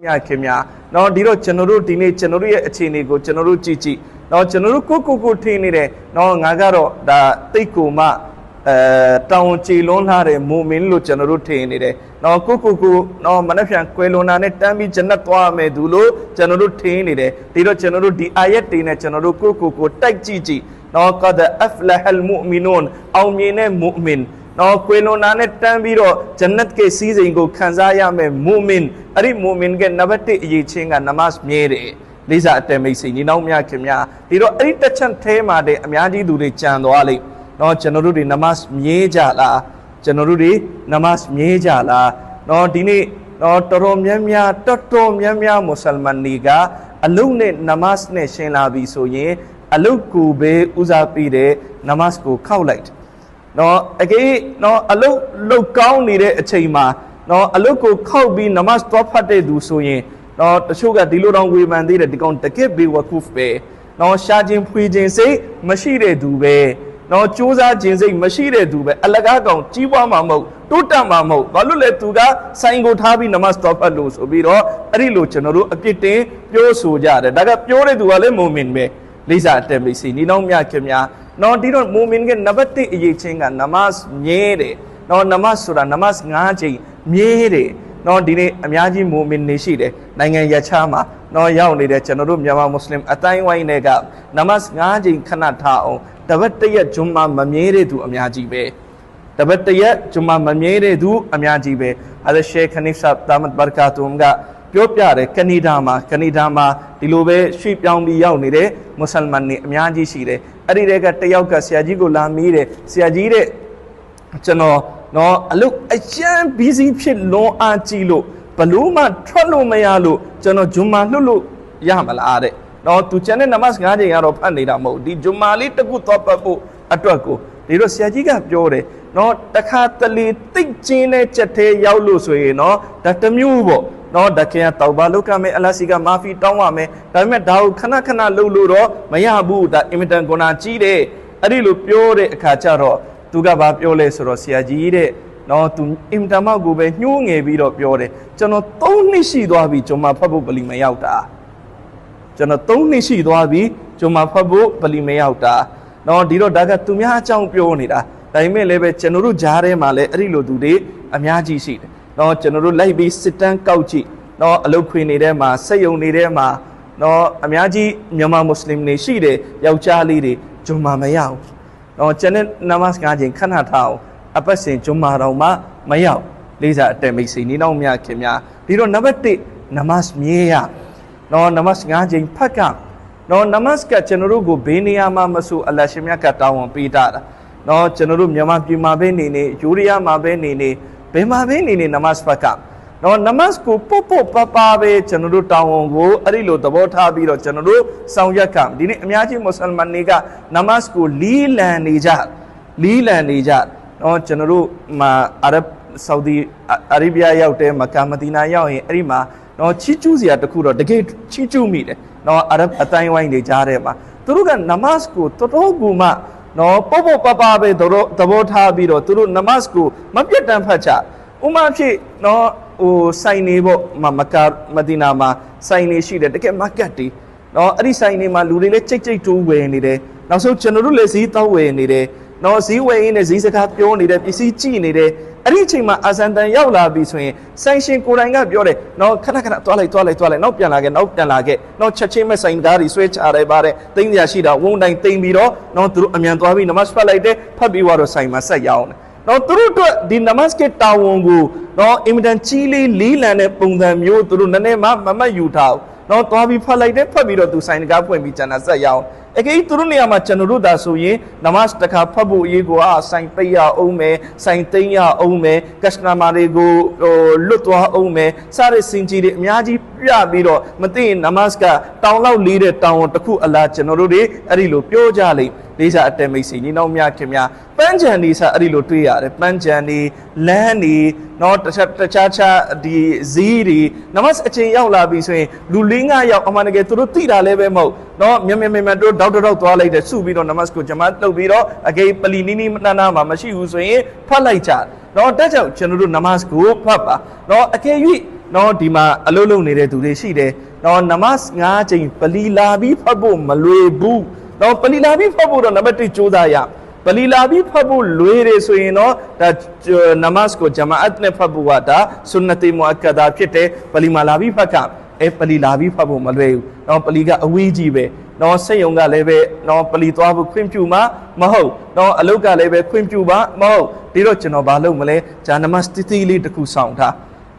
ညခင်များเนาะဒီတော့ကျွန်တော်တို့ဒီနေ့ကျွန်တော်တို့ရဲ့အခြေအနေကိုကျွန်တော်တို့ကြည့်ကြည့်เนาะကျွန်တော်တို့ကိုကိုကိုထင်းနေတယ်เนาะငါကတော့ဒါတိတ်ကိုမှအဲတောင်ချီလွန်းလာတဲ့မူမင်းလို့ကျွန်တော်တို့ထင်နေတယ်เนาะကိုကိုကိုเนาะမနှက်ဖြန်ကွယ်လွန်တာနဲ့တမ်းပြီးဂျနတ်သွားမယ်သူလို့ကျွန်တော်တို့ထင်နေတယ်ဒီတော့ကျွန်တော်တို့ဒီအာယတ်တွေနဲ့ကျွန်တော်တို့ကိုကိုကိုတိုက်ကြည့်ကြည့်เนาะကဒအဖလဟလ်မူမီနွန်အောင်မြင်တဲ့မူမင် နော်ကွေလွန်နာနဲ့တန်းပြီးတော့ဂျန်နတ်ကစီးစိမ်ကိုခံစားရမယ်မူမင်အဲ့ဒီမူမင်ကနံပါတ်1အရေးချင်းကနမတ်မြဲတယ်လေးစားအတမိတ်စိန်ညီနောင်များခင်များဒီတော့အဲ့ဒီတစ်ချက်ထဲမှာတည်းအများကြီးသူတွေကြံသွားလိမ့်နော်ကျွန်တော်တို့တွေနမတ်မြဲကြလားကျွန်တော်တို့တွေနမတ်မြဲကြလားနော်ဒီနေ့နော်တော်တော်များများတော်တော်များများမွတ်စလမန်တွေကအလုတ်နဲ့နမတ်နဲ့ရှင်းလာပြီဆိုရင်အလုတ်ကိုပဲဦးစားပေးတဲ့နမတ်ကိုခောက်လိုက်တယ် နော်အကေနော်အလုတ်လုတ်ကောင်းနေတဲ့အချိန်မှာနော်အလုတ်ကိုခောက်ပြီးနမတ်တော့ဖတ်တဲ့သူဆိုရင်နော်တချို့ကဒီလိုတောင်ဝေဖန်သေးတယ်ဒီကောင်တကစ်ဘေဝကုဖ်ပဲနော်ရှာခြင်းဖွေခြင်းစိတ်မရှိတဲ့သူပဲနော်စူးစမ်းခြင်းစိတ်မရှိတဲ့သူပဲအလကားကောင်ကြီးပွားမှာမဟုတ်တိုးတက်မှာမဟုတ်ဘာလို့လဲသူကဆိုင်ကိုထားပြီးနမတ်တော့ဖတ်လို့ဆိုပြီးတော့အဲ့ဒီလိုကျွန်တော်တို့အပြစ်တင်ပြောဆိုကြတယ်ဒါကပြောတဲ့သူကလည်းမုံမင်ပဲ လိစာအတက်မိစီနီနောင်မြခင်များနော်ဒီတော့မူမင်ကနံပါတ်1အရေးချင်းကနမတ်မြဲတယ်နော်နမတ်ဆိုတာနမတ်9ချိန်မြဲတယ်နော်ဒီနေ့အများကြီးမူမင်နေရှိတယ်နိုင်ငံရခြားမှာနော်ရောက်နေတဲ့ကျွန်တော်တို့မြန်မာမွတ်စလင်အတိုင်းဝိုင်းတွေကနမတ်9ချိန်ခဏထားအောင်တပတ်တရက်ဂျွမ်မာမမြဲတဲ့သူအများကြီးပဲတပတ်တရက်ဂျွမ်မာမမြဲတဲ့သူအများကြီးပဲအဲဒါရှေခနီဆပ်တာမတ်ဘာကာတုမ်က ပြောပြတယ်ကနေဒါမှာကနေဒါမှာဒီလိုပဲရွှေ့ပြောင်းပြီးရောက်နေတဲ့မွတ်စလမန်တွေအများကြီးရှိတယ်အဲ့ဒီတွေကတယောက်ကဆရာကြီးကိုလာမေးတယ်ဆရာကြီးတဲ့ကျွန်တော်နော်အလုတ်အကျန်း busy ဖြစ်လွန်အားကြီးလို့ဘလို့မှထွက်လို့မရလို့ကျွန်တော်ဂျွမ်မာလွတ်လို့ရမလားတဲ့နော်သူကျန်တဲ့နမတ်9ချိန်ကတော့ဖတ်နေတာမဟုတ်ဒီဂျွမ်မာလေးတစ်ခုသွားပတ်ဖို့အတွက်ကိုဒီတော့ဆရာကြီးကပြောတယ်နော်တခါတလေတိတ်ကျင်းတဲ့ချက်သေးရောက်လို့ဆိုရင်နော်ဒါတစ်မျိုးပေါ့ နော်တခင်ကတောက်ပါလုကမယ်အလစီကမာဖီတောင်းပါမယ်ဒါပေမဲ့ဒါကိုခဏခဏလှုပ်လို့တော့မရဘူးဒါအင်မတန်ကွန်နာကြီးတယ်အဲ့ဒီလိုပြောတဲ့အခါကျတော့သူကဘာပြောလဲဆိုတော့ဆရာကြီးတဲ့နော်သူအင်မတန်မှကိုပဲညှိုးငယ်ပြီးတော့ပြောတယ်ကျွန်တော်၃နှစ်ရှိသွားပြီကျွန်မဖတ်ဖို့ပလီမရောက်တာကျွန်တော်၃နှစ်ရှိသွားပြီကျွန်မဖတ်ဖို့ပလီမရောက်တာနော်ဒီတော့ဒါကသူများအကြောင်းပြောနေတာဒါပေမဲ့လည်းပဲကျွန်တော်တို့ဂျားထဲမှာလည်းအဲ့ဒီလိုသူတွေအများကြီးရှိတယ် နော်ကျွန်တော်တို့လိုက်ပြီးစစ်တမ်းကောက်ကြည့်နော်အလုတ်ခွေနေတဲ့မှာစက်ယုံနေတဲ့မှာနော်အများကြီးမြန်မာမွတ်စလင်တွေရှိတယ်ယောက်ျားလေးတွေဂျွန်မာမရဘူးနော်ကျန်တဲ့နမတ်ကားချင်းခဏထားအောင်အပတ်စဉ်ဂျွန်မာတော်မှမရောက်လေးစားအတက်မိတ်စီနီနောက်မြခင်များဒီတော့နံပါတ်1နမတ်မြဲရနော်နမတ်၅ချိန်ဖတ်ကနော်နမတ်ကကျွန်တော်တို့ကိုဘေးနေရာမှာမဆိုအလရှင်မြတ်ကတောင်းဝန်ပေးတာနော်ကျွန်တော်တို့မြန်မာပြည်မှာပဲနေနေယူရီးယားမှာပဲနေနေ ဘယ်မှာပဲနေနေနမတ်ဖတ်ကနော်နမတ်ကိုပုတ်ပုတ်ပပပဲကျွန်တော်တို့တောင်းဝန်ကိုအဲ့ဒီလိုသဘောထားပြီးတော့ကျွန်တော်တို့ဆောင်ရွက်ကဒီနေ့အများကြီးမွတ်စလမန်တွေကနမတ်ကိုလီးလံနေကြလီးလံနေကြနော်ကျွန်တော်တို့မှာအာရဗ်ဆော်ဒီအာရေဗျရောက်တဲ့မကာမဒီနာရောက်ရင်အဲ့ဒီမှာနော်ချီကျူးစရာတခုတော့တကယ်ချီကျူးမိတယ်နော်အာရဗ်အတိုင်းဝိုင်းတွေကြားထဲမှာသူတို့ကနမတ်ကိုတော်တော်ကူမှ နော်ပုတ်ပုတ်ပပပဲသဘောသဘောထားပြီးတော့သူတို့နမတ်ကိုမပြတ်တမ်းဖတ်ကြဥမာဖြစ်နော်ဟိုဆိုင်နေပေါ့မမကာမဒီနာမှာဆိုင်နေရှိတယ်တကယ်မကတ်တီနော်အဲ့ဒီဆိုင်နေမှာလူတွေလည်းကြိတ်ကြိတ်တိုးဝယ်နေတယ်နောက်ဆုံးကျွန်တော်တို့လည်းဈေးတောက်ဝယ်နေတယ်နော်ဈေးဝယ်ရင်းနဲ့ဈေးစကားပြောနေတယ်ပစ္စည်းကြည့်နေတယ် အဲ့ဒီအချိန်မှာအာဇန်တန်ရောက်လာပြီဆိုရင်ဆိုင်ရှင်ကိုယ်တိုင်ကပြောတယ်နော်ခဏခဏသွားလိုက်သွားလိုက်သွားလိုက်နောက်ပြန်လာခဲ့နောက်ပြန်လာခဲ့နော်ချက်ချင်းမဲ့ဆိုင်ကားတွေဆွဲချရတယ်ပါတဲ့တင်းစရာရှိတာဝုန်းတိုင်းတင်းပြီးတော့နော်သူတို့အမြန်သွားပြီးနမတ်ဖတ်လိုက်တယ်ဖတ်ပြီးတော့ဆိုင်မှာဆက်ရအောင်တယ်နော်သူတို့အတွက်ဒီနမတ်ကတာဝန်ကိုနော်အင်မတန်ကြီးလေးလေးလံတဲ့ပုံစံမျိုးသူတို့နည်းနည်းမှမမတ်ယူထားဘူးနော်သွားပြီးဖတ်လိုက်တယ်ဖတ်ပြီးတော့သူဆိုင်ကားဖွင့်ပြီးကျန်တာဆက်ရအောင် အကေသူတို့နေရာမှာကျွန်တော်တို့ဒါဆိုရင်နမတ်တခါဖတ်ဖို့အရေးကိုအာဆိုင်ပိတ်ရအောင်မယ်ဆိုင်သိမ်းရအောင်မယ်ကစတမာတွေကိုဟိုလွတ်သွားအောင်မယ်စတဲ့စင်ကြီးတွေအများကြီးပြပြီးတော့မသိရင်နမတ်ကတောင်းလောက်လေးတဲ့တောင်းဝန်တစ်ခုအလားကျွန်တော်တို့တွေအဲ့ဒီလိုပြောကြလိမ့်လေးစားအတက်မိတ်စီညီနောင်များခင်များပန်းချန်ဒီစားအဲ့ဒီလိုတွေ့ရတယ်ပန်းချန်ဒီလမ်းဒီနော်တခြားတခြားခြားဒီဇီးဒီနမတ်အချိန်ရောက်လာပြီဆိုရင်လူ၄၅ယောက်အမှန်တကယ်သူတို့သိတာလည်းပဲမဟုတ် နော်မြမြမြမြတို့ဒေါက်တာတော့သွားလိုက်တယ်စုပြီးတော့နမတ်ကိုဂျမတ်လုပ်ပြီးတော့အကေပလီနီနီနာနာမှာမရှိဘူးဆိုရင်ဖတ်လိုက်ကြနော်တက်ကြောင့်ကျွန်တော်တို့နမတ်ကိုဖတ်ပါနော်အကယ်၍နော်ဒီမှာအလုပ်လုပ်နေတဲ့သူတွေရှိတယ်နော်နမတ်၅ချိန်ပလီလာပြီးဖတ်ဖို့မလွယ်ဘူးနော်ပလီလာပြီးဖတ်ဖို့တော့နံပါတ်1ကြိုးစားရပလီလာပြီးဖတ်ဖို့လွယ်တယ်ဆိုရင်တော့ဒါနမတ်ကိုဂျမာအတ်နဲ့ဖတ်ဖို့ကဒါဆွနတေမွအကဒါဖြစ်တယ်ပလီမာလာပြီးဖတ်က အဲပလီလာပြီးဖတ်ဖို့မလွယ်ဘူးနော်ပလီကအဝေးကြီးပဲနော်စိတ်ယုံကလည်းပဲနော်ပလီသွားဖို့ခွင့်ပြုမှာမဟုတ်နော်အလုတ်ကလည်းပဲခွင့်ပြုမှာမဟုတ်ဒီတော့ကျွန်တော်ဘာလုပ်မလဲဂျာနမတ်တီတီလေးတစ်ခုဆောင်ထား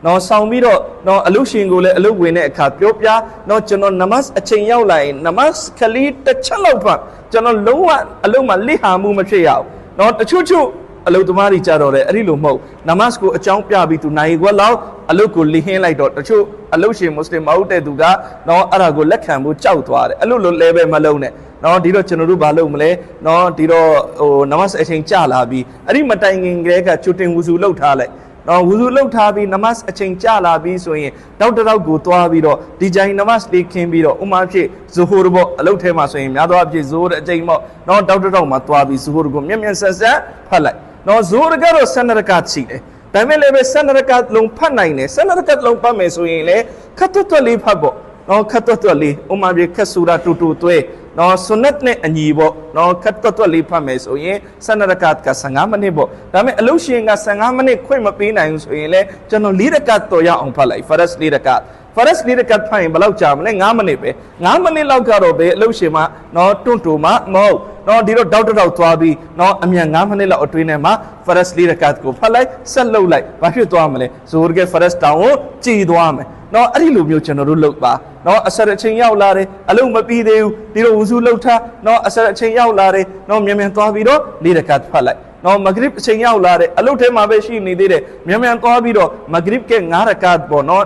နော်ဆောင်ပြီးတော့နော်အလုရှင်ကိုလည်းအလုဝင်တဲ့အခါပြောပြနော်ကျွန်တော်နမတ်အချိန်ရောက်လာရင်နမတ်ခလီတစ်ချက်လောက်ဖတ်ကျွန်တော်လုံးဝအလုမှာလိဟာမှုမဖြစ်ရအောင်နော်တချို့ချို့ အလုသမားတွေကြတော့လေအဲ့ဒီလိုမဟုတ်နမတ်ကိုအကြောင်းပြပြီးသူနိုင်ခွက်လောက်အလုကိုလိဟင်းလိုက်တော့တချို့အလုရှင်မွတ်စလင်မဟုတ်တဲ့သူကနော်အဲ့ဒါကိုလက်ခံဖို့ကြောက်သွားတယ်အဲ့လိုလိုလဲပဲမလုံးနဲ့နော်ဒီတော့ကျွန်တော်တို့ဘာလုပ်မလဲနော်ဒီတော့ဟိုနမတ်အချိန်ကြာလာပြီးအဲ့ဒီမတိုင်ခင်ကလေးကချွတ်တင်ဝူစုလှုပ်ထားလိုက်နော်ဝူစုလှုပ်ထားပြီးနမတ်အချိန်ကြာလာပြီးဆိုရင်တောက်တောက်ကိုသွားပြီးတော့ဒီကြိုင်နမတ်လေးခင်းပြီးတော့ဥမာဖြစ်ဇူဟူရပေါ့အလုပ်ထဲမှာဆိုရင်များသောအားဖြင့်ဇူဟူရအချိန်ပေါ့နော်တောက်တောက်မှာသွားပြီးဇူဟူရကိုမျက်မျက်ဆက်ဆက်ဖတ်လိုက် နော်ဇူဟူရကတော့ဆန္ဒရကတ်ရှိတယ်ဒါပေမဲ့လည်းပဲဆန္ဒရကတ်လုံးဖတ်နိုင်တယ်ဆန္ဒရကတ်လုံးဖတ်မယ်ဆိုရင်လေခတ်တွတ်တွတ်လေးဖတ်ပေါ့နော်ခတ်တွတ်တွတ်လေးဥမာပြခတ်ဆူရာတူတူသွဲနော်ဆွနတ်နဲ့အညီပေါ့နော်ခတ်တွတ်တွတ်လေးဖတ်မယ်ဆိုရင်ဆန္ဒရကတ်က15မိနစ်ပေါ့ဒါပေမဲ့အလုရှင်က15မိနစ်ခွင့်မပေးနိုင်ဘူးဆိုရင်လေကျွန်တော်၄ရကတ်တော်ရအောင်ဖတ်လိုက်ဖရတ်၄ရကတ်ဖရက်စ်လေးတကတ်ဖိုင်ဘယ်လောက်ကြာမလဲ9မိနစ်ပဲ9မိနစ်လောက်ကတော့ပဲအလုပ်ရှင်မနော်တွန့်တူမမဟုတ် နော်ဒီတော့တောက်တောက်သွားပြီးနော်အမြန်9မိနစ်လောက်အတွင်းထဲမှာဖရက်စ်လေးတကတ်ကိုဖတ်လိုက်ဆက်လုပ်လိုက်ဘာဖြစ်သွားမလဲဇိုရ်ကဖရက်စ်တောင်ကိုကြည်သွားမယ်နော်အဲ့ဒီလိုမျိုးကျွန်တော်တို့လုပ်ပါနော်အဆက်အချိန်ရောက်လာတယ်အလုံးမပြီးသေးဘူးဒီလိုဝူစုလှုပ်ထားနော်အဆက်အချိန်ရောက်လာတယ်နော်မြန်မြန်သွားပြီးတော့လေးတကတ်ဖတ်လိုက် နော်မဂရစ်အချိန်ရောက်လာတယ်အလုတ်ထဲမှာပဲရှိနေသေးတယ်မြန်မြန်သွားပြီးတော့မဂရစ်က9ရကတ်ပေါ့နော်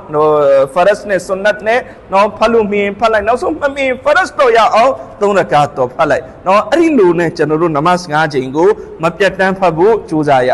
ဖရတ်နဲ့ဆွန်နတ်နဲ့နော်ဖတ်လို့မြင်ဖတ်လိုက်နောက်ဆုံးမမြင်ဖရတ်တော့ရအောင်3ရကတ်တော့ဖတ်လိုက်နော်အဲ့ဒီလိုနဲ့ကျွန်တော်တို့နမတ်5ချိန်ကိုမပြတ်တမ်းဖတ်ဖို့ကြိုးစားရ